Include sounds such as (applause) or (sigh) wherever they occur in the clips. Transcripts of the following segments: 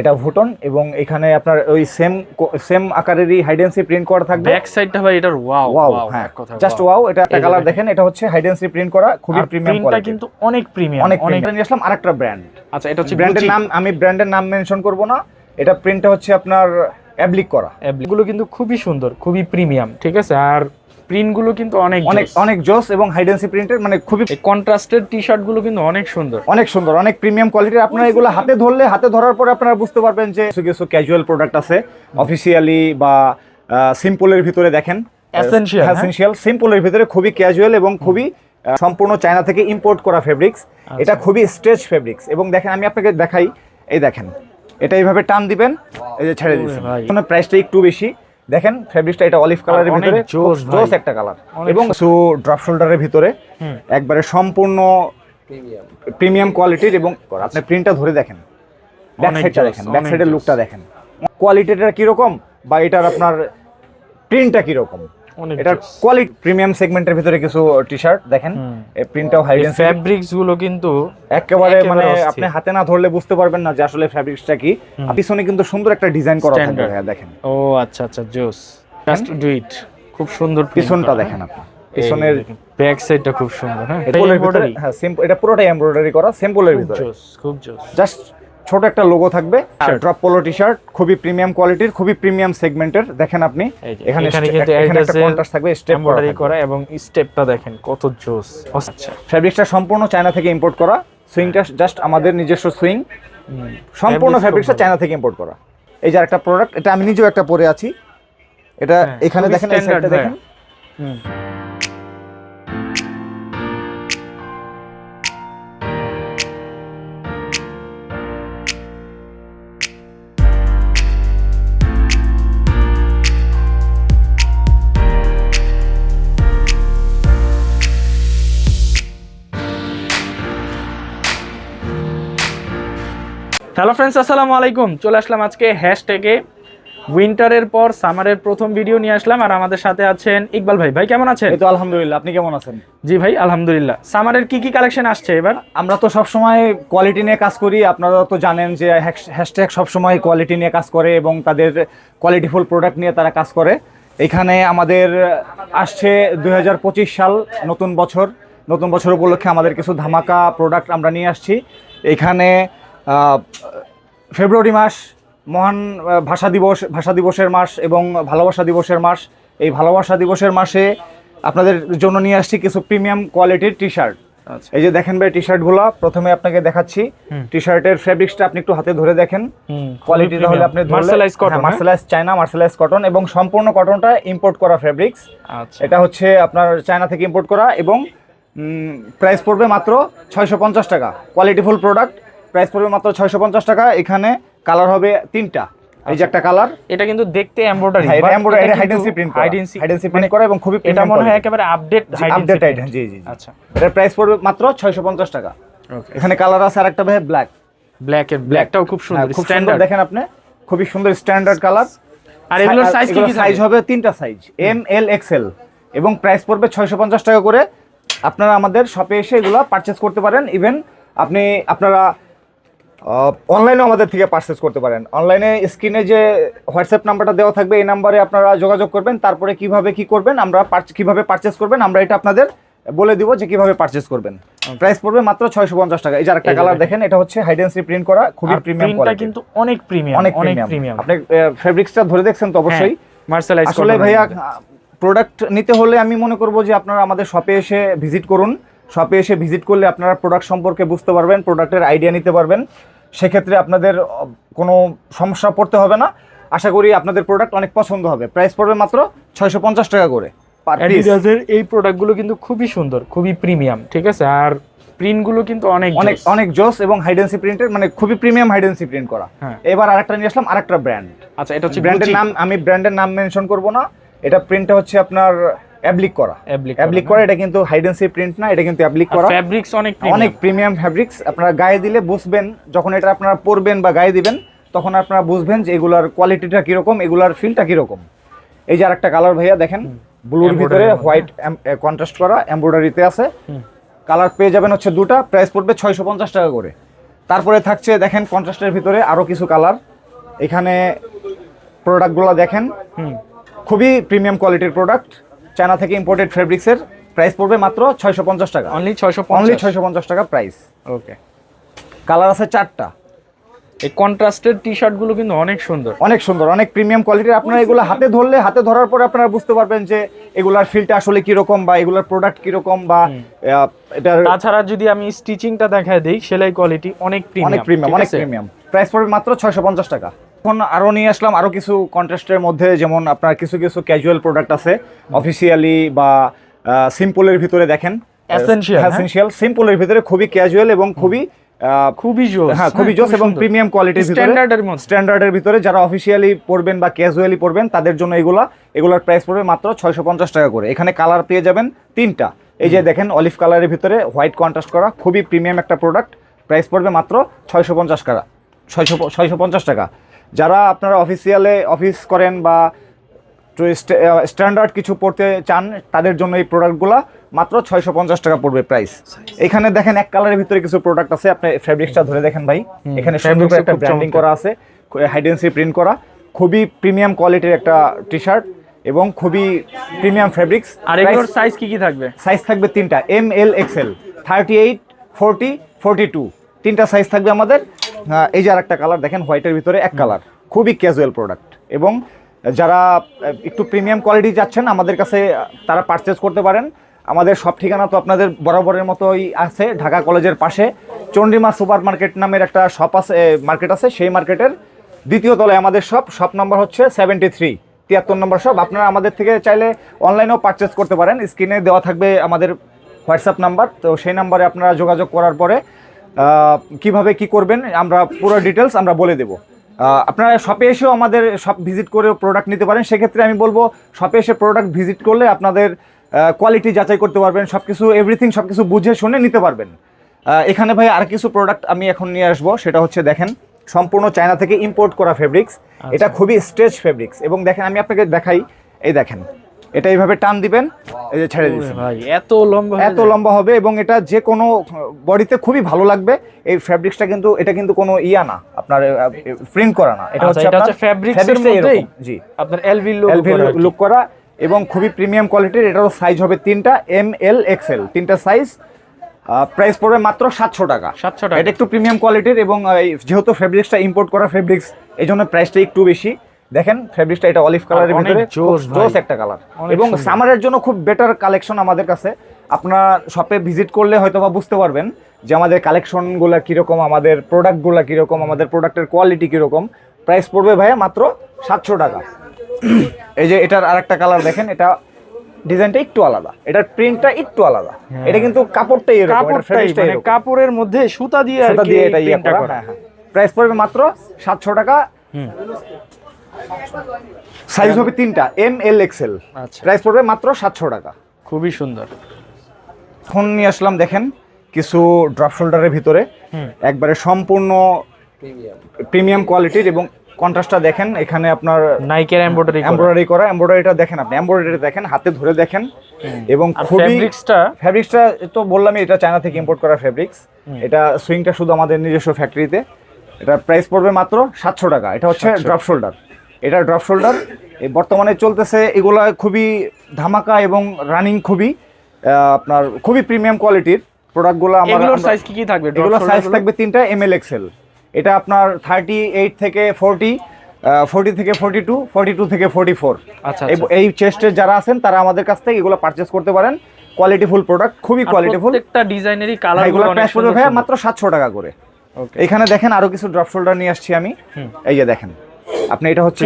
এটা ভুটন এবং এখানে আপনার ওই সেম সেম আকারেরই হাইডেন্সি প্রিন্ট করা থাকবে। ব্যাক সাইডটা ভাই এটার ওয়াও ওয়াও হ্যাঁ। জাস্ট ওয়াও এটা একটা কালার দেখেন। এটা হচ্ছে হাইডেন্সি প্রিন্ট করা খুবই প্রিমিয়াম প্রিন্টটা কোয়ালিটি কিন্তু অনেক প্রিমিয়াম অনেক প্রিমিয়াম নিয়ে আসলাম আরেকটা ব্র্যান্ড আচ্ছা এটা হচ্ছে ব্র্যান্ডের নাম আমি ব্র্যান্ডের নাম মেনশন করব না। এটা প্রিন্টটা হচ্ছে আপনার অ্যাবলিক করা। গুলো কিন্তু খুবই সুন্দর খুবই প্রিমিয়াম ঠিক আছে? আর প্রিন্টগুলো কিন্তু অনেক অনেক অনেক জোস এবং হাইডেন্সি প্রিন্টের মানে খুবই কন্ট্রাস্টেড টি শার্টগুলো কিন্তু অনেক সুন্দর। অনেক সুন্দর অনেক প্রিমিয়াম কোয়ালিটির আপনারা এগুলো হাতে ধরলে হাতে ধরার পরে আপনারা বুঝতে পারবেন যে কিছু কিছু ক্যাজুয়াল প্রোডাক্ট আছে। অফিসিয়ালি বা সিম্পলের ভিতরে দেখেন। Essential, হ্যাঁ? এসেনশিয়াল সিম্পলের ভিতরে খুবই ক্যাজুয়াল এবং খুবই সম্পূর্ণ চায়না থেকে ইম্পোর্ট করা ফেব্রিক্স আচ্ছা। এটা খুবই স্ট্রেচ ফেব্রিক্স এবং দেখেন আমি আপনাকে দেখাই। এই দেখেন এটা এইভাবে টান দিবেন। এই যে ছেড়ে দিচ্ছেন প্রাইসটা একটু বেশি। দেখেন ফেব্রিকটা এটা অলিভ কালারের ভিতরে জোস। একটা কালার এবং সু ড্রপ শোল্ডারের ভিতরে একবারে সম্পূর্ণ প্রিমিয়াম কোয়ালিটির এবং আপনি প্রিন্টটা ধরে দেখেন। ব্যাক সাইডটা দেখেন ব্যাক সাইডের লুকটা দেখেন। কোয়ালিটিটা কীরকম বা এটার আপনার প্রিন্টটা কীরকম? এটার কোয়ালিটি প্রিমিয়াম সেগমেন্টের ভিতরে কিছু টি শার্ট দেখেন প্রিন্টটাও হাইডেন্সি ফ্যাব্রিক্সগুলো কিন্তু একেবারে মানে আপনি হাতে না ধরলে বুঝতে পারবেন না যে আসলে ফ্যাব্রিক্সটা কি। পিছনে কিন্তু সুন্দর একটা ডিজাইন করা থাকবে দেখেন। ও আচ্ছা আচ্ছা জোস জাস্ট ডু ইট খুব সুন্দর পিছনটা দেখেন আপনি। পিছনের ব্যাক সাইডটা খুব সুন্দর হ্যাঁ? এটা হ্যাঁ পুরোটাই এমব্রয়ডারি করা সিম্পলের ভিতরে। জোস খুব জোস জাস্ট ছোট একটা লোগো থাকবে ড্রপ পোলো টি শার্ট খুবই প্রিমিয়াম কোয়ালিটির খুবই প্রিমিয়াম সেগমেন্টের দেখেন আপনি। এখানে এখানে একটা কন্ট্রাস্ট থাকবে স্টেপ করা এবং স্টেপটা দেখেন কত জোস। আচ্ছা ফ্যাব্রিক্সটা সম্পূর্ণ চায়না থেকে ইম্পোর্ট করা সুইংটা জাস্ট আমাদের নিজস্ব সুইং সম্পূর্ণ ফ্যাব্রিক্সটা চায়না থেকে ইম্পোর্ট করা। এই যে একটা প্রোডাক্ট এটা আমি নিজেও একটা পরে আছি। এটা হ্যাঁ, এখানে দেখেন এই সাইডটা দেখেন। হুম। হ্যালো ফ্রেন্ডস আসসালামু আলাইকুম। চলে আসলাম আজকে হ্যাশট্যাগে উইন্টারের পর সামারের প্রথম ভিডিও নিয়ে আসলাম আর আমাদের সাথে আছেন ইকবাল ভাই। ভাই কেমন আছেন? এই তো আলহামদুলিল্লাহ আপনি কেমন আছেন? জি ভাই আলহামদুলিল্লাহ। সামারের কি কি কালেকশন আসছে এবার? আমরা তো সবসময় কোয়ালিটি নিয়ে কাজ করি। আপনারা তো জানেন যে হ্যাশট্যাগ সবসময় কোয়ালিটি নিয়ে কাজ করে এবং তাদের কোয়ালিটিফুল প্রোডাক্ট নিয়ে তারা কাজ করে। এখানে আমাদের আসছে দু হাজার পঁচিশ সাল নতুন বছর। নতুন বছর উপলক্ষে আমাদের কিছু ধামাকা প্রোডাক্ট আমরা নিয়ে আসছি। এখানে ফেব্রুয়ারি মাস মহান ভাষা দিবস ভাষা দিবসের মাস এবং ভালোবাসা দিবসের মাস। এই ভালোবাসা দিবসের মাসে আপনাদের জন্য নিয়ে আসছি কিছু প্রিমিয়াম কোয়ালিটির টি শার্ট আচ্ছা। এই যে দেখেন ভাই টি শার্টগুলো প্রথমে আপনাকে দেখাচ্ছি। টি শার্টের ফেব্রিক্সটা আপনি একটু হাতে ধরে দেখেন। কোয়ালিটি তাহলে আপনি mercerise cotton mercerise China mercerise cotton এবং সম্পূর্ণ কটনটা ইম্পোর্ট করা ফেব্রিক্স আচ্ছা। এটা হচ্ছে আপনার চায়না থেকে ইম্পোর্ট করা এবং প্রাইস পড়বে মাত্র ছয়শো পঞ্চাশ টাকা। কোয়ালিটিফুল প্রোডাক্ট প্রাইস পড়বে মাত্র ছয়শো পঞ্চাশ টাকা। এখানে কালার হবে তিনটা। এই যে একটা কালার এটা কিন্তু দেখতে এমব্রয়ডারি এটা এমব্রয়ডারি হাইডেন্সি প্রিন্ট করা। High density high density print করা এবং খুবই মানে এটা মনে হয় একেবারে আপডেট আপডেট জি জি জি। আচ্ছা। এটার প্রাইস পড়বে মাত্র ছয়শো পঞ্চাশ টাকা। এখানে কালার আছে আর একটা ভাই ব্ল্যাক ব্ল্যাক এর ব্ল্যাকটাও খুব সুন্দর স্ট্যান্ডার্ড দেখেন আপনি খুবই সুন্দর স্ট্যান্ডার্ড কালার আর এগুলোর সাইজ কি সাইজ হবে তিনটা সাইজ এম এল এক্সেল এবং প্রাইস পড়বে ছয়শো পঞ্চাশ টাকা করে। আপনারা আমাদের শপে এসে এগুলো পারচেস করতে পারেন। ইভেন আপনি আপনারা অনলাইনেও আমাদের থেকে পারচেস করতে পারেন। অনলাইনে স্ক্রিনে যে হোয়াটসঅ্যাপ নাম্বারটা দেওয়া থাকবে এই নাম্বারে আপনারা যোগাযোগ করবেন তারপরে কীভাবে কি করবেন আমরা কীভাবে পারচেস করবেন আমরা এটা আপনাদের বলে দিব যে কীভাবে পারচেস করবেন। প্রাইস পড়বে মাত্র ছয়শো পঞ্চাশ টাকা। এই যে একটা কালার দেখেন। এটা হচ্ছে হাইডেন্সি প্রিন্ট করা খুবই প্রিমিয়াম কোয়ালিটি কিন্তু অনেক প্রিমিয়াম অনেক প্রিমিয়াম প্রিমিয়াম আপনি ফেব্রিক্সটা ধরে দেখছেন তো অবশ্যই। মার্শালাইজ আসলে ভাইয়া প্রোডাক্ট নিতে হলে আমি মনে করব যে আপনারা আমাদের শপে এসে ভিজিট করুন। শপে এসে ভিজিট করলে আপনারা প্রোডাক্ট সম্পর্কে বুঝতে পারবেন প্রোডাক্টের আইডিয়া নিতে পারবেন। সেক্ষেত্রে আপনাদের কোনো সমস্যা পড়তে হবে না। আশা করি আপনাদের প্রোডাক্ট অনেক পছন্দ হবে। প্রাইস পড়বে মাত্র ছয়শো পঞ্চাশ টাকা করে অ্যাডিডাসের এই প্রোডাক্টগুলো কিন্তু খুবই সুন্দর খুবই প্রিমিয়াম ঠিক আছে? আর প্রিন্টগুলো কিন্তু অনেক অনেক অনেক জোস এবং হাইডেন্সি প্রিন্টের মানে খুবই প্রিমিয়াম হাইডেন্সি প্রিন্ট করা। হ্যাঁ। এবার আরেকটা নিয়ে আসলাম আরেকটা ব্র্যান্ড আচ্ছা এটা হচ্ছে ব্র্যান্ডের নাম আমি ব্র্যান্ডের নাম মেনশন করব না। এটা প্রিন্টটা হচ্ছে আপনার অ্যাবলিক করা। অ্যাবলিক করা এটা কিন্তু হাইডেন্সি প্রিন্ট না এটা কিন্তু অ্যাবলিক করা। ফ্যাব্রিক্স অনেক অনেক প্রিমিয়াম ফ্যাব্রিক্স আপনারা গায়ে দিলে বুঝবেন যখন এটা আপনারা পরবেন বা গায়ে দিবেন তখন আপনারা বুঝবেন যে এগুলার কোয়ালিটিটা কীরকম এগুলার ফিলটা কীরকম। এই যে আরেকটা কালার ভাইয়া দেখেন ব্লুর ভিতরে হোয়াইট কন্ট্রাস্ট করা এমব্রয়ডারিতে আছে। কালার পেয়ে যাবেন হচ্ছে দুটা প্রাইস পড়বে ছয়শো পঞ্চাশ টাকা করে। তারপরে থাকছে দেখেন কন্ট্রাস্টের ভিতরে আরও কিছু কালার এখানে প্রোডাক্টগুলো দেখেন। খুবই প্রিমিয়াম কোয়ালিটির প্রোডাক্ট চায়না থেকে ইম্পোর্টেড ফেব্রিক্সের প্রাইস পড়বে মাত্র ছয়শো পঞ্চাশ টাকা। অনলি ছয়শো অনলি ছয়শো পঞ্চাশ টাকা প্রাইস ওকে কালার আছে চারটা। এই কন্ট্রাস্টের টি শার্টগুলো কিন্তু অনেক সুন্দর। অনেক সুন্দর অনেক প্রিমিয়াম কোয়ালিটির আপনারা এগুলো হাতে ধরলে হাতে ধরার পরে আপনারা বুঝতে পারবেন যে এগুলার ফিলটা আসলে কীরকম বা এগুলার প্রোডাক্ট কীরকম বা এটার তাছাড়া যদি আমি স্টিচিংটা দেখায় দিই সেলাই কোয়ালিটি অনেক প্রিমিয়াম অনেক প্রিমিয়াম অনেক প্রিমিয়াম প্রাইস পড়বে মাত্র ছয়শো পঞ্চাশ টাকা। এখন আরও নিয়ে আসলাম আরও কিছু কন্ট্রাস্টের মধ্যে যেমন আপনার কিছু কিছু ক্যাজুয়াল প্রোডাক্ট আছে অফিসিয়ালি বা সিম্পলের ভিতরে দেখেন। হ্যাঁ? এসেনশিয়াল সিম্পলের ভিতরে খুবই ক্যাজুয়াল এবং খুবই খুবই জোস হ্যাঁ খুবই জোস এবং প্রিমিয়াম কোয়ালিটির ভিতরে। স্ট্যান্ডার্ডের মধ্যে। স্ট্যান্ডার্ডের ভিতরে যারা অফিসিয়ালি পড়বেন বা ক্যাজুয়ালি পড়বেন তাদের জন্য এগুলা এগুলোর প্রাইস পড়বে মাত্র ছয়শো পঞ্চাশ টাকা করে। এখানে কালার পেয়ে যাবেন তিনটা। এই যে দেখেন অলিভ কালারের ভিতরে হোয়াইট কন্ট্রাস্ট করা খুবই প্রিমিয়াম একটা প্রোডাক্ট প্রাইস পড়বে মাত্র ছয়শো পঞ্চাশ টাকা ছয়শো ছয়শো পঞ্চাশ টাকা। যারা আপনারা অফিসিয়ালে অফিস করেন বা স্ট্যান্ডার্ড কিছু পড়তে চান তাদের জন্য এই প্রোডাক্টগুলো মাত্র ছয়শো পঞ্চাশ টাকা পড়বে প্রাইস এখানে দেখেন এক কালারের ভিতরে কিছু প্রোডাক্ট আছে আপনি ফেব্রিক্সটা ধরে দেখেন ভাই। এখানে সুন্দর করে একটা ব্র্যান্ডিং করা আছে হাইডেন্সি প্রিন্ট করা। খুবই প্রিমিয়াম কোয়ালিটির একটা টি শার্ট এবং খুবই প্রিমিয়াম ফেব্রিক্স আর এগুলোর সাইজ কি কি থাকবে? সাইজ থাকবে তিনটা M L XL thirty eight forty forty two তিনটা সাইজ থাকবে আমাদের। এই যে আর একটা কালার দেখেন হোয়াইটের ভিতরে এক কালার খুবই ক্যাজুয়াল প্রোডাক্ট এবং যারা একটু প্রিমিয়াম কোয়ালিটি যাচ্ছেন আমাদের কাছে তারা পারচেস করতে পারেন। আমাদের সব ঠিকানা তো আপনাদের বরাবরের মতোই আছে ঢাকা কলেজের পাশে। চন্ডিমা সুপার মার্কেট নামের একটা শপ আছে মার্কেট আছে সেই মার্কেটের দ্বিতীয় তলায় আমাদের শপ শপ নম্বর হচ্ছে সেভেন্টি থ্রি তিয়াত্তর নম্বর শপ আপনারা আমাদের থেকে চাইলে অনলাইনেও পারচেস করতে পারেন। স্ক্রিনে দেওয়া থাকবে আমাদের হোয়াটসঅ্যাপ নাম্বার তো সেই নাম্বারে আপনারা যোগাযোগ করার পরে কীভাবে কি করবেন আমরা পুরো ডিটেলস আমরা বলে দেবো। আপনারা শপে এসেও আমাদের শপ ভিজিট করে প্রোডাক্ট নিতে পারেন। সেক্ষেত্রে আমি বলব শপে এসে প্রোডাক্ট ভিজিট করলে আপনাদের কোয়ালিটি যাচাই করতে পারবেন সব কিছু এভরিথিং সব কিছু বুঝে শুনে নিতে পারবেন। এখানে ভাই আর কিছু প্রোডাক্ট আমি এখন নিয়ে আসব সেটা হচ্ছে দেখেন সম্পূর্ণ চায়না থেকে ইম্পোর্ট করা ফেব্রিক্স এটা খুবই স্ট্রেচ ফেব্রিক্স এবং দেখেন আমি আপনাকে দেখাই এই দেখেন এটা এইভাবে টান দিবেন এই যে ছেড়ে দিচ্ছি ভাই এত লম্বা এত লম্বা হবে এবং এটা যে কোনো বডিতে খুবই ভালো লাগবে। এই ফ্যাব্রিক্সটা কিন্তু এটা কিন্তু কোনো ইয়া না আপনার প্রিন্ট করা না। এটা আচ্ছা, হচ্ছে এটা আপনার হচ্ছে fabrics মধ্যেই? জি। আপনার এলভি লোক এলভি লুক করা এবং খুবই প্রিমিয়াম কোয়ালিটির এটারও সাইজ হবে তিনটা এম এল এক্সেল তিনটা সাইজ প্রাইস পড়বে মাত্র সাতশো টাকা। 700 টাকা। এটা একটু প্রিমিয়াম কোয়ালিটির এবং যেহেতু ফেব্রিক্সটা ইম্পোর্ট করা ফেব্রিক্স এই জন্য প্রাইসটা একটু বেশি। দেখেন ফেব্রিক্সটা এটা অলিভ কালারের ভিতরে। জোস একটা কালার এবং। সামারের জন্য খুব বেটার কালেকশন আমাদের কাছে। আপনার শপে ভিজিট করলে হয়তো বা বুঝতে পারবেন যে আমাদের কালেকশনগুলো কীরকম আমাদের প্রোডাক্টগুলো কীরকম আমাদের প্রোডাক্টের কোয়ালিটি কীরকম। প্রাইস পড়বে ভাইয়া মাত্র সাতশো টাকা। (clears throat) এই যে এটার আরেকটা কালার দেখেন এটা ডিজাইনটা একটু আলাদা। এটার প্রিন্টটা একটু আলাদা। এটা কিন্তু কাপড়টাই এরকম মানে এরকম। কাপড়ের মধ্যে সুতা দিয়ে সুতা দিয়ে এটা ইয়ে করা। করা। হ্যাঁ হ্যাঁ। প্রাইস পড়বে মাত্র সাতশো টাকা। সাইজ হবে তিনটা এম এল এক্সেল আচ্ছা। প্রাইস পড়বে মাত্র সাতশো টাকা। খুবই সুন্দর। ফোন নিয়ে আসলাম দেখেন কিছু ড্রপ শোল্ডারের ভিতরে। একবারে সম্পূর্ণ প্রিমিয়াম কোয়ালিটির এবং কন্ট্রাস্টটা দেখেন এখানে আপনার নাইকের এমব্রয়ডারি এমব্রয়ডারি করা। এমব্রয়ডারিটা দেখেন আপনি এমব্রয়ডারি দেখেন হাতে ধরে দেখেন। এবং খুবই ফেব্রিক্সটা ফ্যাব্রিক্সটা তো বললামই এটা চায়না থেকে ইম্পোর্ট করা ফ্যাব্রিক্স এটা সুইংটা শুধু আমাদের নিজস্ব ফ্যাক্টরিতে এটা প্রাইস পড়বে মাত্র সাতশো টাকা। এটা হচ্ছে ড্রপ শোল্ডার এটা ড্রপ শোল্ডার বর্তমানে চলতেছে এগুলা খুবই ধামাকা এবং রানিং খুবই আপনার খুবই প্রিমিয়াম কোয়ালিটির প্রোডাক্টগুলো আমার সাইজ কি কি থাকবে? এগুলো সাইজ থাকবে তিনটা এম এল এক্সেল এটা আপনার থার্টি এইট থেকে ফোরটি ফোরটি থেকে ফোরটি টু ফোরটি টু থেকে ফোরটি ফোর আচ্ছা। এই চেস্টের যারা আছেন তারা আমাদের কাছ থেকে এগুলো পারচেস করতে পারেন। কোয়ালিটিফুল প্রোডাক্ট খুবই কোয়ালিটিফুল একটা ডিজাইনেরই কালার এগুলো প্রাইস পড়বে ভাইয়া মাত্র সাতশো টাকা করে। ওকে এখানে দেখেন আরও কিছু ড্রপ শোল্ডার নিয়ে আসছি আমি। এই যে দেখেন। আপনি এটা হচ্ছে?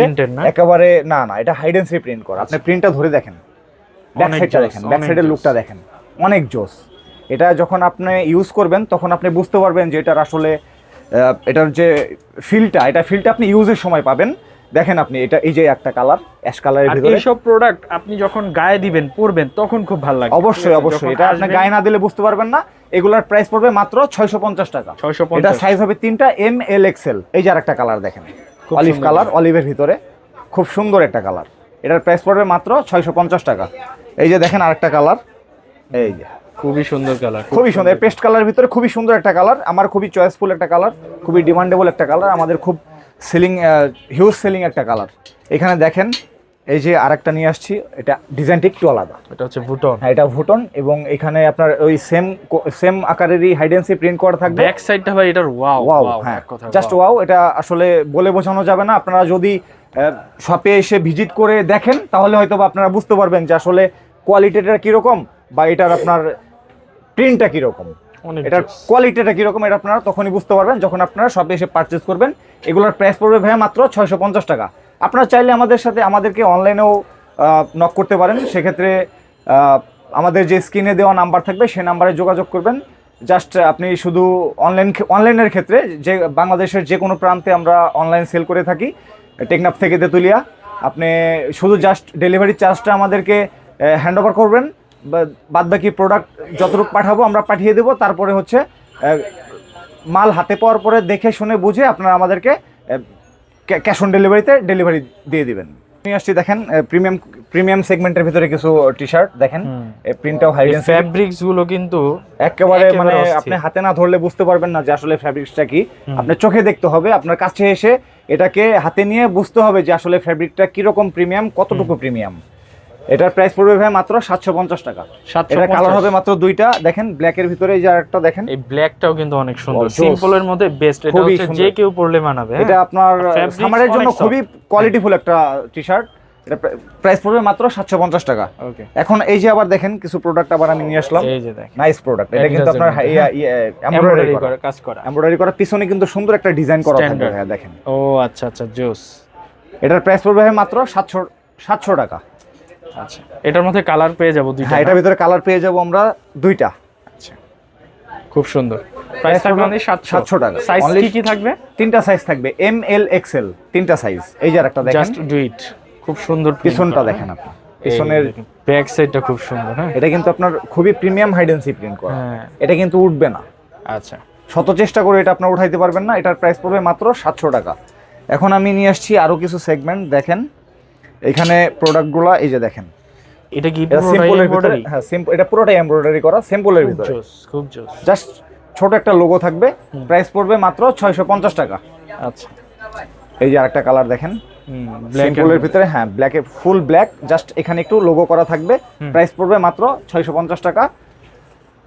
একেবারে না না এটা হাইড এন্ড প্রিন্ট করা। আপনি প্রিন্টটা ধরে দেখেন। ব্যাক সাইডটা দেখেন ব্যাক সাইডের লুকটা দেখেন। অনেক জোস। এটা যখন আপনি ইউজ করবেন তখন আপনি বুঝতে পারবেন যে এটার আসলে এটার যে ফিলটা এটা ফিলটা আপনি ইউজের সময় পাবেন। দেখেন আপনি এটা এই যে একটা কালার অ্যাশ কালারের ভিতরে। এইসব প্রোডাক্ট আপনি যখন গায়ে দিবেন পরবেন তখন খুব ভালো লাগবে। অবশ্যই অবশ্যই। এটা আপনি গায়ে না দিলে বুঝতে পারবেন না। এগুলার প্রাইস পড়বে মাত্র ছয়শো পঞ্চাশ টাকা। ছয়শো এটা সাইজ হবে তিনটা এম এল এক্সেল এই যে আরেকটা কালার দেখেন। অলিভ কালার অলিভের ভিতরে। খুব সুন্দর একটা কালার এটার প্রাইস পড়বে মাত্র ছয়শো পঞ্চাশ টাকা। এই যে দেখেন আরেকটা কালার এই যে। খুবই সুন্দর কালার খুবই সুন্দর। পেস্ট কালার ভিতরে খুবই সুন্দর একটা কালার আমার খুবই চয়েসফুল একটা কালার খুবই ডিমান্ডেবল একটা কালার আমাদের খুব সেলিং হিউজ সেলিং একটা কালার এখানে দেখেন এই যে আরেকটা নিয়ে আসছি এটা ডিজাইনটা একটু আলাদা। এটা হচ্ছে ভুটন হ্যাঁ এটা ভুটন এবং এখানে আপনার ওই সেম সেম আকারেরই হাইডেন্সি প্রিন্ট করা থাকবে। ব্যাক সাইডটা ভাই এটার ওয়াও ওয়াও হ্যাঁ জাস্ট ওয়াও এটা আসলে বলে বোঝানো যাবে না। আপনারা যদি শপে এসে ভিজিট করে দেখেন তাহলে হয়তো আপনারা বুঝতে পারবেন যে আসলে কোয়ালিটিটা কীরকম বা এটার আপনার প্রিন্টটা কীরকম। এটার কোয়ালিটিটা কীরকম এটা আপনারা তখনই বুঝতে পারবেন যখন আপনারা শপে এসে পারচেস করবেন। এগুলোর প্রাইস পড়বে ভাইয়া মাত্র ছয়শো পঞ্চাশ টাকা। আপনারা চাইলে আমাদের সাথে, আমাদেরকে অনলাইনেও নক করতে পারেন। সেক্ষেত্রে আমাদের যে স্ক্রিনে দেওয়া নাম্বার থাকবে সেই নাম্বারে যোগাযোগ করবেন। জাস্ট আপনি শুধু অনলাইন অনলাইনের ক্ষেত্রে যে, বাংলাদেশের যে কোনো প্রান্তে আমরা অনলাইন সেল করে থাকি টেকনাফ থেকে তেতুলিয়া। আপনি শুধু জাস্ট ডেলিভারি চার্জটা আমাদেরকে হ্যান্ড ওভার করবেন। বাদ বাকি প্রোডাক্ট যতটুকু পাঠাবো, আমরা পাঠিয়ে দেবো। তারপরে হচ্ছে মাল হাতে পাওয়ার পরে দেখে, শুনে, বুঝে আপনারা আমাদেরকে ক্যাশ অন ডেলিভারিতে ডেলিভারি দিয়ে দিবেন। আমি আসছি দেখেন প্রিমিয়াম প্রিমিয়াম সেগমেন্টের ভিতরে কিছু টি শার্ট দেখেন প্রিন্ট প্রিন্টটাও হাইডেন্স ফ্যাব্রিক্সগুলো কিন্তু একেবারে মানে আপনি হাতে না ধরলে বুঝতে পারবেন না যে আসলে ফ্যাব্রিক্সটা কি। আপনার চোখে দেখতে হবে আপনার কাছে এসে এটাকে হাতে নিয়ে বুঝতে হবে যে আসলে ফ্যাব্রিকটা কীরকম প্রিমিয়াম কতটুকু প্রিমিয়াম এটার প্রাইস পড়বে ভাই মাত্র সাতশো পঞ্চাশ টাকা। 750 এটা কালার হবে মাত্র দুইটা। দেখেন ব্ল্যাক এর ভিতরে এই যে একটা দেখেন। এই ব্ল্যাকটাও কিন্তু অনেক সুন্দর। Oh, জোস। সিম্পলের মধ্যে বেস্ট এটা হচ্ছে যে কেউ পরলে মানাবে হ্যাঁ? এটা আপনার fabrics সামারের জন্য। খুবই কোয়ালিটিফুল একটা টি শার্ট এটা প্রাইস পড়বে মাত্র সাতশো পঞ্চাশ টাকা। ওকে এখন এই যে আবার দেখেন কিছু প্রোডাক্ট আবার আমি নিয়ে আসলাম। এই যে দেখেন। নাইস প্রোডাক্ট এটা কিন্তু আপনার হ্যাঁ। এমব্রয়ডারি করা। কাজ করা। এমব্রয়ডারি করা। পিছনে কিন্তু সুন্দর একটা ডিজাইন করা থাকবে হ্যাঁ দেখেন। ও আচ্ছা আচ্ছা জোস এটার প্রাইস পড়বে ভাই মাত্র সাতশো সাতশো টাকা। আচ্ছা। এটার মধ্যে কালার পেয়ে যাব দুইটা হ্যাঁ এটার ভিতরে কালার পেয়ে যাব আমরা দুইটা। আচ্ছা। খুব সুন্দর। প্রাইস থাকবে আমাদের 700 700 টাকা। সাইজ কি কি থাকবে? তিনটা সাইজ থাকবে। এম এল এক্সেল তিনটা সাইজ এই যে একটা দেখেন। জাস্ট ডু ইট খুব সুন্দর পিছনটা দেখেন আপনি। পিছনের ব্যাক সাইডটা খুব সুন্দর হ্যাঁ? এটা কিন্তু আপনার খুবই প্রিমিয়াম হাইডেন্সি প্রিন্ট করা। হ্যাঁ। এটা কিন্তু উঠবে না। আচ্ছা। শত চেষ্টা করে এটা আপনার উঠাইতে পারবেন না। এটার প্রাইস পড়বে মাত্র সাতশো টাকা। এখন আমি নিয়ে আসছি আরও কিছু সেগমেন্ট দেখেন এখানে প্রোডাক্টগুলো এই যে দেখেন। এটা কি সিম্পলের ভিতরে এমব্রয়ডারি হ্যাঁ সিম্পল এটা পুরোটাই এমব্রয়ডারি করা সিম্পলের ভিতরে। খুব জোস। জাস্ট ছোট একটা লোগো থাকবে প্রাইস পড়বে মাত্র ছয়শো পঞ্চাশ টাকা। আচ্ছা। এই যে আরেকটা কালার দেখেন। ব্ল্যাক সিম্পলের ভিতরে হ্যাঁ ব্ল্যাক এ ফুল ব্ল্যাক জাস্ট এখানে একটু লোগো করা থাকবে প্রাইস পড়বে মাত্র ছয়শো পঞ্চাশ টাকা।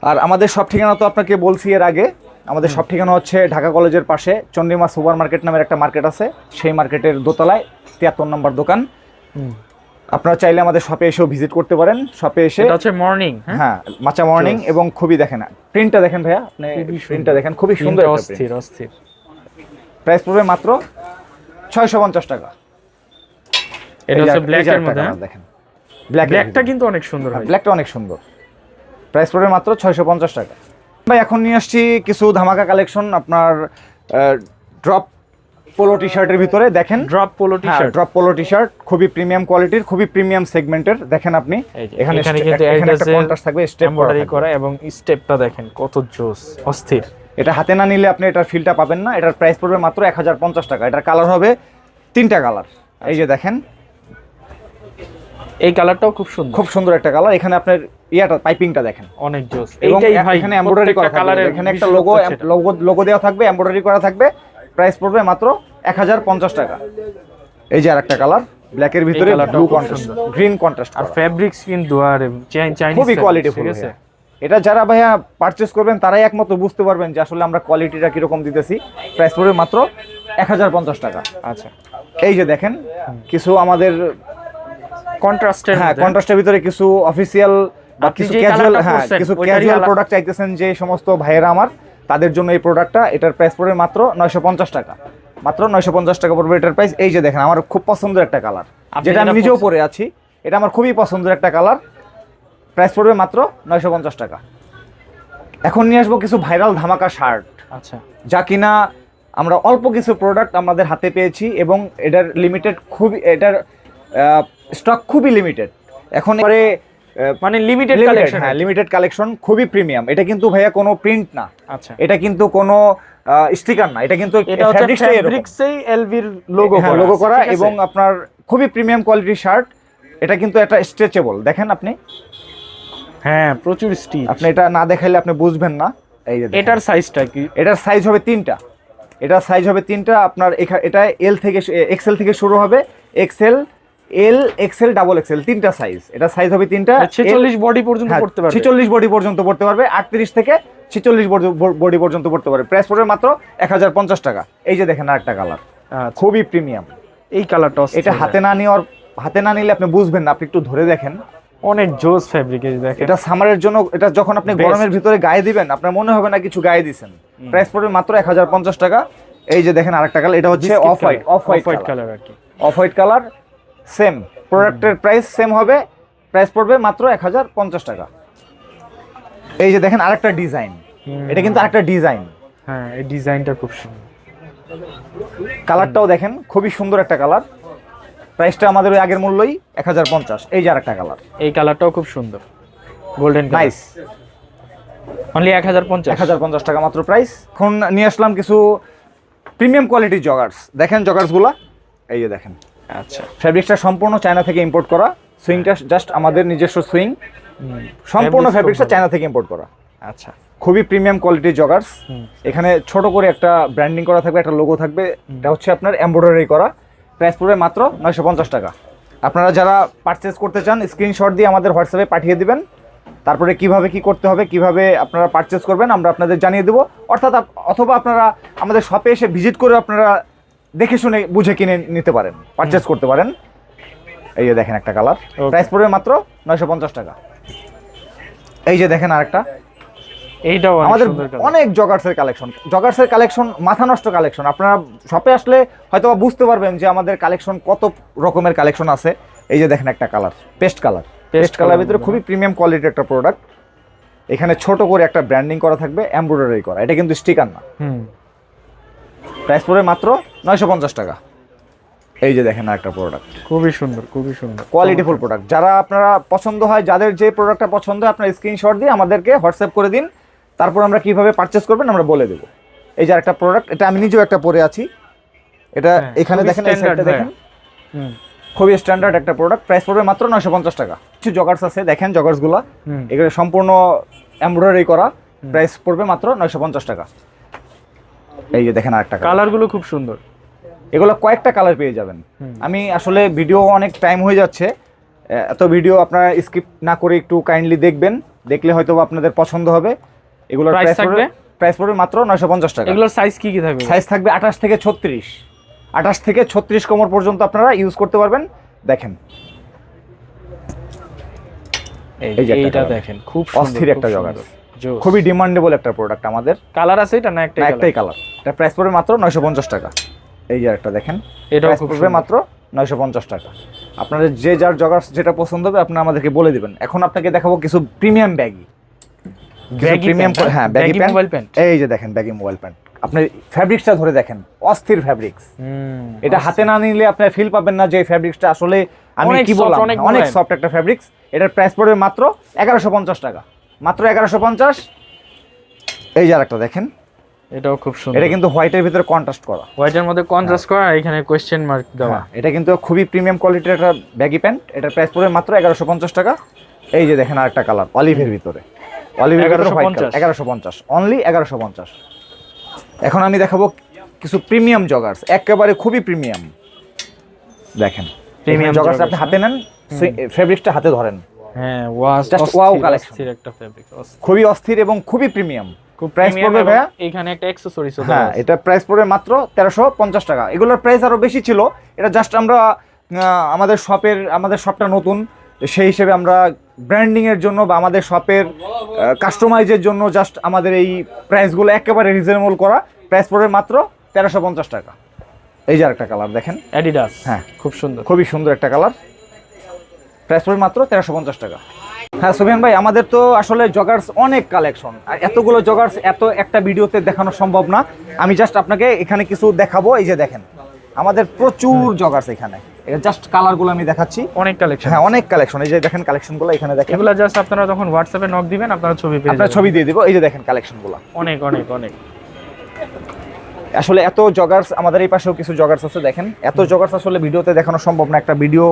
আর আমাদের সব ঠিকানা তো আপনাকে বলছি এর আগে। আমাদের সব ঠিকানা হচ্ছে ঢাকা কলেজের পাশে চন্ডিমা সুপার মার্কেট নামের একটা মার্কেট আছে সেই মার্কেটের দোতলায় তিয়াত্তর নম্বর দোকান। আপনারা চাইলে আমাদের শপে এসেও ভিজিট করতে পারেন। শপে এসে এটা হচ্ছে মর্নিং হ্যাঁ? হ্যাঁ মাচা মর্নিং এবং খুবই দেখেন। প্রিন্টটা দেখেন ভাইয়া। আপনি প্রিন্টটা দেখেন খুবই সুন্দর অস্থির অস্থির। প্রাইস পড়বে মাত্র ছয়শো পঞ্চাশ টাকা। এটা হচ্ছে ব্ল্যাক এর মধ্যে হ্যাঁ? দেখেন। ব্ল্যাক ব্ল্যাকটা কিন্তু অনেক সুন্দর হয় ব্ল্যাকটা অনেক সুন্দর। প্রাইস পড়বে মাত্র ছয়শো পঞ্চাশ টাকা। ভাই এখন নিয়ে আসছি কিছু ধামাকা কালেকশন আপনার ড্রপ পোলো টি শার্টের ভিতরে দেখেন। Drop polo T shirt drop polo T shirt খুবই প্রিমিয়াম কোয়ালিটির খুবই প্রিমিয়াম সেগমেন্টের দেখেন আপনি। এখানে এখানে একটা কন্ট্রাস্ট থাকবে স্টেপ এমব্রয়ডারি করা এবং স্টেপটা দেখেন কত জোস অস্থির। এটা হাতে না নিলে আপনি এটার ফিলটা পাবেন না এটার প্রাইস পড়বে মাত্র এক হাজার পঞ্চাশ টাকা। এটার কালার হবে তিনটা কালার এই যে দেখেন। এই কালারটাও খুব সুন্দর। খুব সুন্দর একটা কালার এখানে আপনার ইয়াটা পাইপিংটা দেখেন। অনেক জোস। এবং এইটাই ভাই এখানে এমব্রয়ডারি করা থাকবে। এখানে একটা লোগো লোগো লোগো দেওয়া থাকবে এমব্রয়ডারি করা থাকবে। প্রাইস পড়বে মাত্র এক হাজার পঞ্চাশ টাকা। এই যে আরেকটা কালার ব্ল্যাকের ভিতরে ব্লু কন্ট্রাস্ট গ্রিন কন্ট্রাস্ট আর ফ্যাব্রিক্স কিন্তু আর চাইনিজ খুবই ঠিক আছে? এটা যারা ভাইয়া পারচেস করবেন তারাই একমাত্র বুঝতে পারবেন যে আসলে আমরা কোয়ালিটিটা কীরকম দিতেছি। প্রাইস পড়বে মাত্র এক হাজার পঞ্চাশ টাকা। আচ্ছা। এই যে দেখেন কিছু আমাদের কন্ট্রাস্টের হ্যাঁ কন্ট্রাস্টের ভিতরে কিছু অফিসিয়াল বা কিছু ক্যাজুয়াল হ্যাঁ কিছু ক্যাজুয়াল প্রোডাক্ট চাইতেছেন যে সমস্ত ভাইয়েরা আমার। তাদের জন্য এই প্রোডাক্টটা এটার প্রাইস পড়বে মাত্র নয়শো পঞ্চাশ টাকা। মাত্র নয়শো পঞ্চাশ টাকা পড়বে এটার প্রাইস এই যে দেখেন আমার খুব পছন্দের একটা কালার যেটা আমি নিজেও পরে আছি এটা আমার খুবই পছন্দের একটা কালার প্রাইস পড়বে মাত্র নয়শো পঞ্চাশ টাকা। এখন নিয়ে আসব কিছু ভাইরাল ধামাকা শার্ট আচ্ছা। যা কিনা আমরা অল্প কিছু প্রোডাক্ট আমাদের হাতে পেয়েছি এবং এটার লিমিটেড খুবই এটার স্টক খুবই লিমিটেড এখন পরে মানে লিমিটেড কালেকশন হ্যাঁ লিমিটেড কালেকশন খুবই প্রিমিয়াম এটা কিন্তু ভাইয়া কোনো প্রিন্ট না। আচ্ছা। এটা কিন্তু কোনো স্টিকার না। এটা কিন্তু এটা হচ্ছে। ফ্যাব্রিক্সেই এলভির লোগো হ্যাঁ লোগো করা এবং আপনার খুবই প্রিমিয়াম কোয়ালিটির শার্ট এটা কিন্তু একটা স্ট্রেচেবল দেখেন আপনি। হ্যাঁ প্রচুর স্টিচ আপনি এটা না দেখাইলে আপনি বুঝবেন না। এই যে এটার সাইজটা কি? এটার সাইজ হবে তিনটা। এটার সাইজ হবে তিনটা। আপনার এটা এল থেকে এক্সেল থেকে শুরু হবে। XL L XL double XL তিনটা সাইজ এটা সাইজ হবে তিনটা। ছেচল্লিশ বডি পর্যন্ত পড়তে করতে পারবে। ছিচল্লিশ বডি পর্যন্ত পড়তে পারবে। আটত্রিশ থেকে ছেচল্লিশ বডি পর্যন্ত পড়তে পারবে। প্রাইস পড়বে মাত্র এক হাজার পঞ্চাশ টাকা। এই যে দেখেন আরেকটা কালার আচ্ছা, খুবই প্রিমিয়াম এই কালারটা এটা হাতে না নিয়ে হাতে না নিলে আপনি বুঝবেন না। আপনি একটু ধরে দেখেন। অনেক জোস ফ্যাব্রিক দেখেন। এটা সামারের জন্য এটা যখন আপনি গরমের ভিতরে গায়ে দিবেন আপনার মনে হবে না কিছু গায়ে দিছেন। প্রাইস পড়বে মাত্র এক হাজার পঞ্চাশ টাকা। এই যে দেখেন আরেকটা কালার এটা হচ্ছে off white off white colour আর কি। অফ হোয়াইট কালার সেম প্রোডাক্টের প্রাইস সেম হবে প্রাইস পড়বে মাত্র এক হাজার পঞ্চাশ টাকা। এই যে দেখেন আরেকটা ডিজাইন এটা কিন্তু আরেকটা ডিজাইন হ্যাঁ এই ডিজাইনটা খুব সুন্দর। কালারটাও দেখেন খুবই সুন্দর একটা কালার প্রাইসটা আমাদের ওই আগের মূল্যই এক হাজার পঞ্চাশ। এই যে আরেকটা কালার এই কালারটাও খুব সুন্দর। গোল্ডেন নাইস অনলি এক হাজার পঞ্চাশ। এক হাজার পঞ্চাশ টাকা মাত্র প্রাইস এখন নিয়ে আসলাম কিছু প্রিমিয়াম কোয়ালিটির জগার্স দেখেন জগার্সগুলা এই যে দেখেন। আচ্ছা। ফ্যাব্রিক্সটা সম্পূর্ণ চায়না থেকে ইম্পোর্ট করা। সুইংটা জাস্ট আমাদের নিজস্ব সুইং সম্পূর্ণ ফ্যাব্রিক্সটা চায়না থেকে ইম্পোর্ট করা। আচ্ছা। খুবই প্রিমিয়াম কোয়ালিটির জগার্স এখানে ছোট করে একটা ব্র্যান্ডিং করা থাকবে একটা লোগো থাকবে। এটা হচ্ছে আপনার এমব্রয়ডারি করা। প্রাইস পড়বে মাত্র নয়শো পঞ্চাশ টাকা। আপনারা যারা পারচেস করতে চান স্ক্রিনশট দিয়ে আমাদের হোয়াটসঅ্যাপে পাঠিয়ে দিবেন। তারপরে কীভাবে কি করতে হবে কীভাবে আপনারা পারচেস করবেন আমরা আপনাদের জানিয়ে দেবো। অর্থাৎ অথবা আপনারা আমাদের শপে এসে ভিজিট করে আপনারা দেখে শুনে বুঝে কিনে নিতে পারেন পারচেস করতে পারেন। এই যে দেখেন একটা কালার. প্রাইস পড়বে মাত্র নয়শো পঞ্চাশ টাকা। এই যে দেখেন আরেকটা। এইটাও আমাদের অনেক জগার্সের কালেকশন জগার্সের কালেকশন মাথা নষ্ট কালেকশন আপনারা শপে আসলে হয়তো বুঝতে পারবেন যে আমাদের কালেকশন কত রকমের কালেকশন আছে। এই যে দেখেন একটা colour paste colour paste colour ভিতরে খুবই প্রিমিয়াম কোয়ালিটির একটা প্রোডাক্ট এখানে ছোট করে একটা ব্র্যান্ডিং করা থাকবে এমব্রয়ডারি করা। এটা কিন্তু স্টিকার না। হুম। প্রাইস পড়বে মাত্র নয়শো পঞ্চাশ টাকা। এই যে দেখেন একটা প্রোডাক্ট খুবই সুন্দর খুবই সুন্দর। কোয়ালিটিফুল প্রোডাক্ট যারা আপনারা পছন্দ হয় যাদের যে প্রোডাক্টটা পছন্দ হয় আপনার স্ক্রিনশট দিয়ে আমাদেরকে হোয়াটসঅ্যাপ করে দিন। তারপর আমরা কীভাবে পারচেস করবেন আমরা বলে দেবো। এই যে একটা প্রোডাক্ট এটা আমি নিজেও একটা পরে আছি। এটা হ্যাঁ, এখানে দেখেন এই সাইডটা দেখেন। খুবই স্ট্যান্ডার্ড একটা প্রোডাক্ট প্রাইস পড়বে মাত্র নয়শো পঞ্চাশ টাকা। কিছু জগার্স আছে দেখেন জগার্সগুলো এগুলো সম্পূর্ণ এমব্রয়ডারি করা। প্রাইস পড়বে মাত্র নয়শো পঞ্চাশ টাকা। এই যে দেখেন আরেকটা কালার কালারগুলো খুব সুন্দর। এগুলো কয়েকটা কালার পেয়ে যাবেন। আমি আসলে ভিডিও অনেক টাইম হয়ে যাচ্ছে। এত ভিডিও আপনারা স্কিপ না করে একটু কাইন্ডলি দেখবেন। দেখলে হয়তো আপনাদের পছন্দ হবে। এগুলোর প্রাইস থাকবে? প্রাইস পড়বে মাত্র নয়শো পঞ্চাশ টাকা। এগুলোর সাইজ কি কি থাকবে? সাইজ থাকবে আঠাশ থেকে ছত্রিশ। আঠাশ থেকে ছত্রিশ কোমর পর্যন্ত আপনারা ইউজ করতে পারবেন। দেখেন। এইটা দেখেন খুব অস্থির একটা জগার খুবই ডিমান্ডেবল একটা প্রোডাক্ট আমাদের। কালার আছে এটা না একটাই কালার একটাই কালার এটা প্রাইস পড়বে মাত্র নয়শো পঞ্চাশ টাকা। এই যে একটা দেখেন। প্রাইস পড়বে মাত্র নয়শো পঞ্চাশ টাকা। আপনাদের যে যার জগার্স যেটা পছন্দ হবে আপনারা আমাদেরকে বলে দিবেন। এখন আপনাকে দেখাবো কিছু প্রিমিয়াম ব্যাগি প্রিমিয়াম হ্যাঁ ব্যাগি? প্যান্ট এই যে দেখেন ব্যাগি মোবাইল প্যান্ট আপনি ফ্যাব্রিক্সটা ধরে দেখেন অস্থির ফ্যাব্রিক্স এটা হাতে না নিলে আপনি ফিল পাবেন না যে ফ্যাব্রিক্সটা আসলে আমি কি বললাম? অনেক অনেক সফট একটা ফ্যাব্রিক্স এটার প্রাইস পড়বে মাত্র এগারোশো পঞ্চাশ টাকা। মাত্র এগারোশো পঞ্চাশ। এই যে আরেকটা দেখেন। এটাও খুব সুন্দর। এটা কিন্তু হোয়াইটের ভিতরে কন্ট্রাস্ট করা। হোয়াইটের মধ্যে কন্ট্রাস্ট করা আর এখানে কোয়েশ্চেন মার্ক দেওয়া। হ্যাঁ, এটা কিন্তু খুবই প্রিমিয়াম কোয়ালিটির একটা ব্যাগি প্যান্ট এটার প্রাইস পড়বে মাত্র এগারোশো পঞ্চাশ টাকা। এই যে দেখেন আরেকটা কালার অলিভের ভিতরে। অলিভের ভিতরে 1150 এগারোশো পঞ্চাশ। অনলি এগারোশো পঞ্চাশ। এখন আমি দেখাবো কিছু প্রিমিয়াম জগার্স একেবারে খুবই প্রিমিয়াম দেখেন। প্রিমিয়াম জগার্স আপনি হাতে নেন ফেব্রিক্সটা হাতে ধরেন। হ্যাঁ ওয়াস একটা ফেব্রিক খুবই অস্থির এবং খুবই প্রিমিয়াম পড়বে ভাইয়া? এখানে একটা অ্যাকসেসরিজ হ্যাঁ এটা প্রাইস পড়বে মাত্র তেরোশো পঞ্চাশ টাকা। এগুলোর প্রাইস বেশি ছিল। এটা জাস্ট আমরা আমাদের শপের আমাদের শপটা নতুন। সেই হিসেবে আমরা ব্র্যান্ডিংয়ের জন্য বা আমাদের শপের কাস্টমাইজের জন্য জাস্ট আমাদের এই প্রাইসগুলো একেবারে রিজনেবল করা। প্রাইস পড়বে মাত্র তেরোশো পঞ্চাশ টাকা। এই যে একটা কালার দেখেন। অ্যাডিডাস হ্যাঁ। খুব সুন্দর। খুবই সুন্দর একটা কালার প্রাইস পড়বে মাত্র তেরোশো পঞ্চাশ টাকা। হ্যাঁ সুফিয়ান ভাই আমাদের তো আসলে জগার্স অনেক কালেকশন আর এতগুলো জগার্স এত একটা ভিডিওতে দেখানো সম্ভব না। আমি জাস্ট আপনাকে এখানে কিছু দেখাবো এই যে দেখেন। আমাদের প্রচুর জগার্স এখানে। জাস্ট কালারগুলো আমি দেখাচ্ছি। অনেক কালেকশন হ্যাঁ অনেক কালেকশন এই যে দেখেন কালেকশনগুলো এখানে দেখেন। এগুলা জাস্ট আপনারা যখন হোয়াটসঅ্যাপে নক দিবেন আপনারা ছবি পেয়ে আপনার ছবি দিয়ে দিব। এই যে দেখেন কালেকশনগুলো অনেক অনেক অনেক। আসলে এত জগার্স আমাদের এই পাশেও কিছু জগার্স আছে দেখেন। এত জগার্স আসলে ভিডিওতে দেখানো সম্ভব না। একটা ভিডিও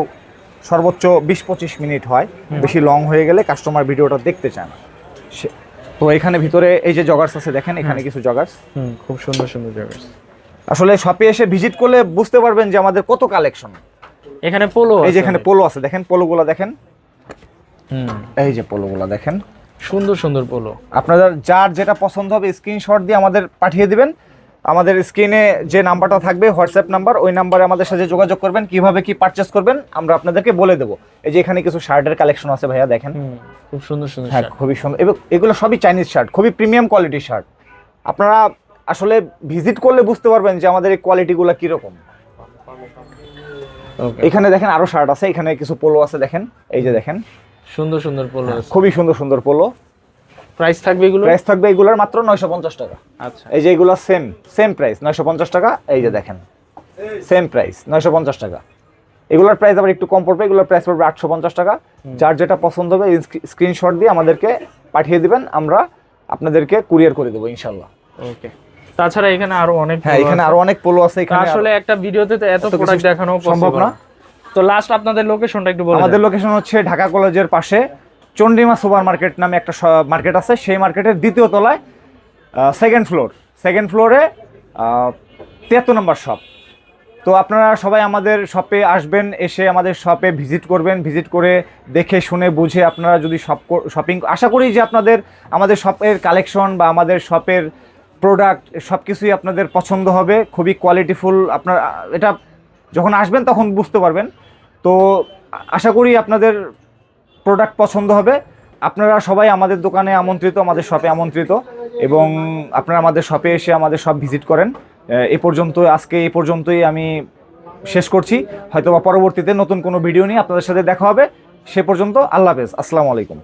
সর্বোচ্চ বিশ পঁচিশ মিনিট হয়। বেশি লং হয়ে গেলে কাস্টমার ভিডিওটা দেখতে চায় না। তো এখানে ভিতরে এই যে জগার্স আছে দেখেন এখানে কিছু জগার্স খুব সুন্দর সুন্দর জগার্স আসলে শপে এসে ভিজিট করলে বুঝতে পারবেন যে আমাদের কত কালেকশন এখানে পোলো এই যে এখানে পোলো আছে দেখেন পোলোগুলো দেখেন। হুম। এই যে পোলোগুলো দেখেন। সুন্দর সুন্দর পোলো আপনাদের যার যেটা পছন্দ হবে স্ক্রিনশট দিয়ে আমাদের পাঠিয়ে দিবেন। আমাদের স্ক্রিনে যে নাম্বারটা থাকবে হোয়াটসঅ্যাপ নাম্বার ওই নাম্বারে আমাদের সাথে যোগাযোগ করবেন কীভাবে কি পারচেস করবেন আমরা আপনাদেরকে বলে দেবো। এই যে এখানে কিছু শার্টের কালেকশন আছে ভাইয়া দেখেন। খুব সুন্দর সুন্দর হ্যাঁ খুবই সুন্দর। এবং এগুলো সবই চাইনিজ শার্ট খুবই প্রিমিয়াম কোয়ালিটির শার্ট আপনারা আসলে ভিজিট করলে বুঝতে পারবেন যে আমাদের এই কোয়ালিটিগুলো কীরকম। এখানে দেখেন আরও শার্ট আছে এখানে কিছু পোলো আছে দেখেন। এই যে দেখেন। সুন্দর সুন্দর পোলো খুবই সুন্দর সুন্দর পোলো প্রাইস থাকবে এগুলো প্রাইস থাকবে এগুলোর মাত্র নয়শো পঞ্চাশ টাকা। আচ্ছা। এই যে এগুলো সেম সেম প্রাইস নয়শো পঞ্চাশ টাকা এই যে দেখেন। সেম প্রাইস নয়শো পঞ্চাশ টাকা। এগুলোর প্রাইস আবার একটু কম পড়বে এগুলোর প্রাইস পড়বে আটশো পঞ্চাশ টাকা। যার যেটা পছন্দ হবে স্ক্রিনশট দিয়ে আমাদেরকে পাঠিয়ে দিবেন আমরা আপনাদেরকে কুরিয়ার করে দেবো ইনশাল্লাহ। ওকে তাছাড়া এখানে আরও অনেক হ্যাঁ এখানে আরও অনেক পোলো আছে এখানে আসলে একটা ভিডিওতে তো এত প্রোডাক্ট দেখানো সম্ভব না। তো লাস্ট আপনাদের লোকেশনটা একটু বলে আমাদের লোকেশন হচ্ছে ঢাকা কলেজের পাশে চন্ডিমা সুপার মার্কেট নামে একটা মার্কেট আছে, সেই মার্কেটের দ্বিতীয় তলায় সেকেন্ড ফ্লোর সেকেন্ড ফ্লোরে তিয়াত্তর নম্বর শপ তো আপনারা সবাই আমাদের শপে আসবেন, এসে আমাদের শপে ভিজিট করবেন ভিজিট করে দেখে শুনে বুঝে আপনারা যদি শপ শপিং আশা করি যে আপনাদের, আমাদের শপের কালেকশন বা আমাদের শপের প্রোডাক্ট সব কিছুই আপনাদের পছন্দ হবে, খুবই কোয়ালিটিফুল আপনার, এটা যখন আসবেন তখন বুঝতে পারবেন। তো আশা করি আপনাদের প্রোডাক্ট পছন্দ হবে। আপনারা সবাই আমাদের দোকানে আমন্ত্রিত, আমাদের শপে আমন্ত্রিত এবং আপনারা আমাদের শপে এসে আমাদের সব ভিজিট করেন। এ পর্যন্ত আজকে এ পর্যন্তই আমি শেষ করছি। হয়তো পরবর্তীতে নতুন কোনো ভিডিও নিয়ে আপনাদের সাথে দেখা হবে। সে পর্যন্ত আল্লাহ হাফেজ। আসসালামু আলাইকুম।